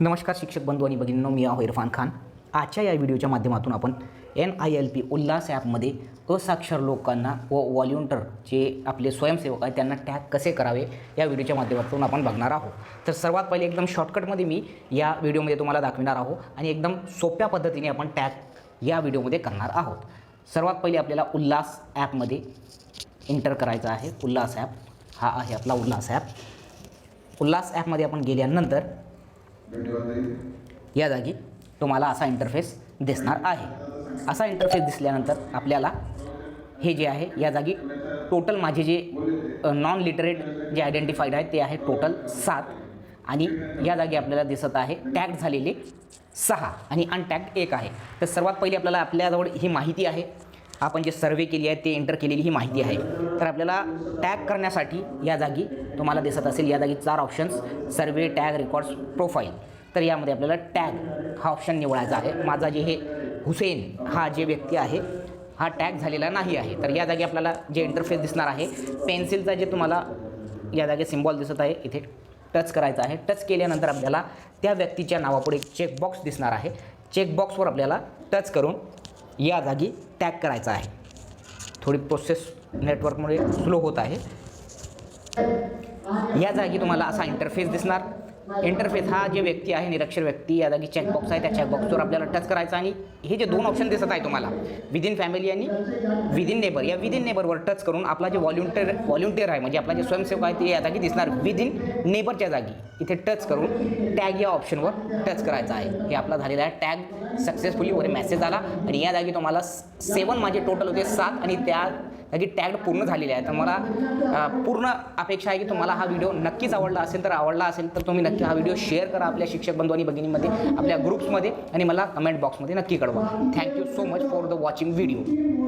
नमस्कार शिक्षक बंधू आणि भगिनींनो मी आहो इरफान खान. आजच्या या व्हिडिओच्या माध्यमातून आपण N I L P Ullas ॲपमध्ये असाक्षर लोकांना व व्हॉल्युंटर जे आपले स्वयंसेवक आहेत त्यांना टॅग कसे करावे या व्हिडिओच्या माध्यमातून आपण बघणार आहोत. तर सर्वात पहिले एकदम शॉर्टकटमध्ये मी या व्हिडिओमध्ये तुम्हाला दाखविणार आहोत आणि एकदम सोप्या पद्धतीने आपण टॅग या व्हिडिओमध्ये करणार आहोत. सर्वात पहिले आपल्याला उल्हास ॲपमध्ये एंटर करायचं आहे. उल्हास ॲप हा आहे आपला उल्हास ॲप उल्हास ॲपमध्ये आपण गेल्यानंतर या जागी तुम्हाला असा इंटरफेस दिसणार आहे. असा इंटरफेस दिसल्यानंतर आपल्याला हे जे आहे या जागी टोटल माझे जे नॉन लिटरेट जे आयडेंटिफाईड आहेत ते आहे टोटल सात. आणि या जागी आपल्याला दिसत आहे टॅग झालेले सहा. आणि अनटॅग एक आहे. तर सर्वात पहिले आपल्याला आपल्याजवळ ही माहिती आहे. आपण जे सर्वे केली आहे ते एंटर केलेली ही माहिती आहे. तर आपल्याला टॅग करण्यासाठी या जागी तुम्हाला दिसत असेल या जागी चार options survey tag records profile तर यामध्ये आपल्याला टॅग हा ऑप्शन निवडायचा आहे. माझा जे हे हुसेन हा जे व्यक्ती आहे हा टॅग झालेला नाही आहे. तर या जागी आपल्याला जे इंटरफेस दिसणार आहे पेन्सिलचा जे तुम्हाला या जागी सिम्बॉल दिसत आहे इथे टच करायचं आहे. टच केल्यानंतर आपल्याला त्या व्यक्तीच्या नावापुढे एक चेकबॉक्स दिसणार आहे. चेकबॉक्सवर आपल्याला टच करून या जागी टॅग करायचा आहे. थोडी प्रोसेस नेटवर्कमुळे स्लो होत आहे. या जागी तुम्हाला असा इंटरफेस दिसणार. इंटरफेस हा जे व्यक्ती आहे निरक्षर व्यक्ती या जागी चेकबॉक्स आहे त्या चेकबॉक्सवर आपल्याला टच करायचा आणि हे जे दोन ऑप्शन दिसत आहे तुम्हाला विदिन फॅमिली आणि विदिन नेबर या विदिन नेबरवर टच करून आपला जे व्हॉल्युंटियर व्हॉल्युंटियर आहे म्हणजे आपला जे स्वयंसेवक आहे ते या जागी दिसणार? विदिन नेबरच्या जागी. इथे टच करून टॅग या ऑप्शनवर टच करायचा आहे. हे आपला झालेला आहे टॅग सक्सेसफुली वर मेसेज आला. आणि या जागी तुम्हाला सेवन माझे टोटल होते सात. आणि त्या त्याची टॅग पूर्ण झालेले आहे. तर मला पूर्ण अपेक्षा आहे की तुम्हाला हा व्हिडिओ नक्कीच आवडला असेल तर आवडला असेल तर तुम्ही नक्की हा व्हिडिओ शेअर करा आपल्या शिक्षक बंधू आणि भगिनीमध्ये आपल्या ग्रुप्समध्ये आणि मला कमेंट बॉक्समध्ये नक्की कळवा. Thank you so much for the watching video